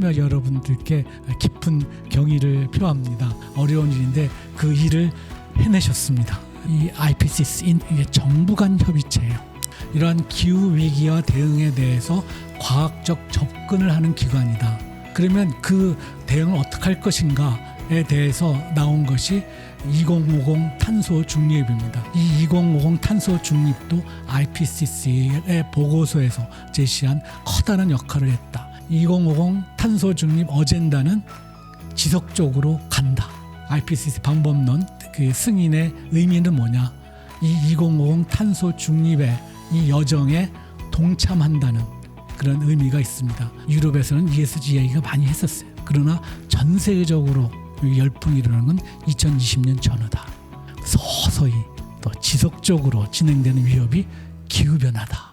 정말 여러분들께 깊은 경의를 표합니다. 어려운 일인데 그 일을 해내셨습니다. 이 IPCC 정부 간 협의체예요. 이러한 기후 위기와 대응에 대해서 과학적 접근을 하는 기관이다. 그러면 그 대응을 어떻게 할 것인가에 대해서 나온 것이 2050 탄소 중립입니다. 이 2050 탄소 중립도 IPCC의 보고서에서 제시한 커다란 역할을 했다. 2050 탄소 중립 어젠다는 지속적으로 간다. IPCC 방법론 그 승인의 의미는 뭐냐? 이 2050 탄소 중립의 이 여정에 동참한다는 그런 의미가 있습니다. 유럽에서는 ESG 얘기가 많이 했었어요. 그러나 전 세계적으로 이 열풍이 일어나는 건 2020년 전후다. 서서히 또 지속적으로 진행되는 위협이 기후 변화다.